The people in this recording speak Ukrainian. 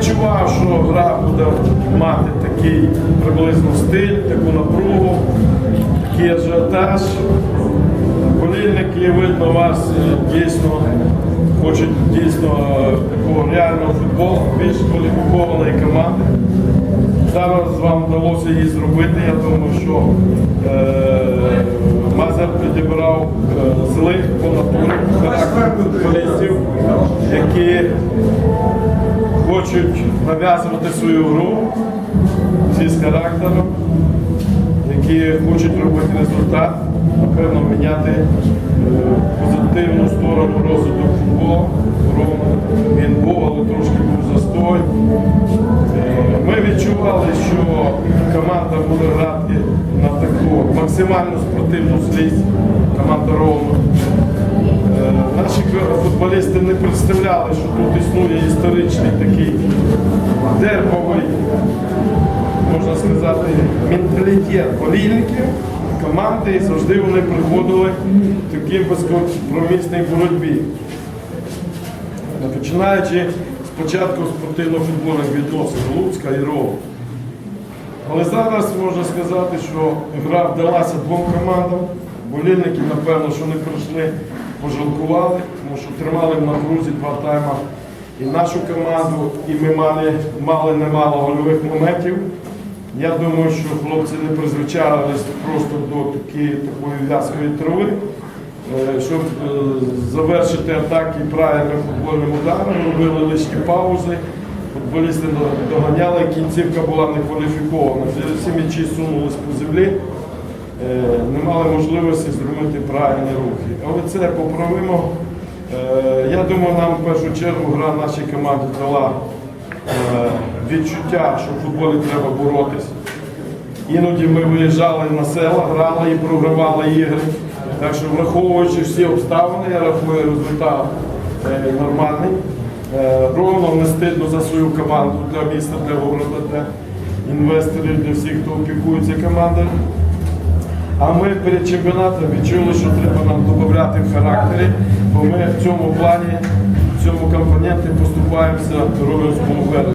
відчував, що гра буде мати такий приблизно стиль, таку напругу, такий ажіотаж. Болільники, видно, вас е, дійсно хочуть дійсно е, такого реального футболу, більш кваліфікованої команди. Зараз вам вдалося її зробити. Я думаю, що е, Мазер підібрав е, злих по натурі характер футболістів, які хочуть нав'язувати свою гру всі з характером, які хочуть робити результат, напевно, міняти е, позитивну сторону розвитку футболу. Відчували, що команда буде грати на таку максимально спортивну злість, команда Ровно. Е, Наші футболісти не представляли, що тут існує історичний такий дербовий, можна сказати, менталітет болільників команди, і завжди вони приходили в такій безкомпромісній боротьбі. Починаючи спочатку спортивно-футбольних відносин Луцька і Рова. Але зараз можна сказати, що гра вдалася двом командам. Болільники, напевно, що не прийшли, пожалкували, тому що тримали в напрузі два тайма і нашу команду, і ми мали, мали немало гольових моментів. Я думаю, що хлопці не призвичайлись просто до такі, такої в'язкої трави. Е, Щоб е, завершити атаки правильним футбольним ударом, робили лишні паузи. Футболісти доганяли, кінцівка була не кваліфікована. Всі м'ячі сунулись по землі, е, не мали можливості зробити правильні рухи. Але це поправимо. Я думаю, нам в першу чергу гра нашій команді дала відчуття, що в футболі треба боротись. Іноді ми виїжджали на села, грали і програвали ігри. Так що, враховуючи всі обставини, я рахую результат е, нормальний. Е, Ровно не стидно за свою команду для міста, для города, для інвесторів, для всіх, хто опікується командою. А ми перед чемпіонатом відчули, що треба нам додати в характері, бо ми в цьому плані, в цьому компоненті поступаємося Ровенському Веру.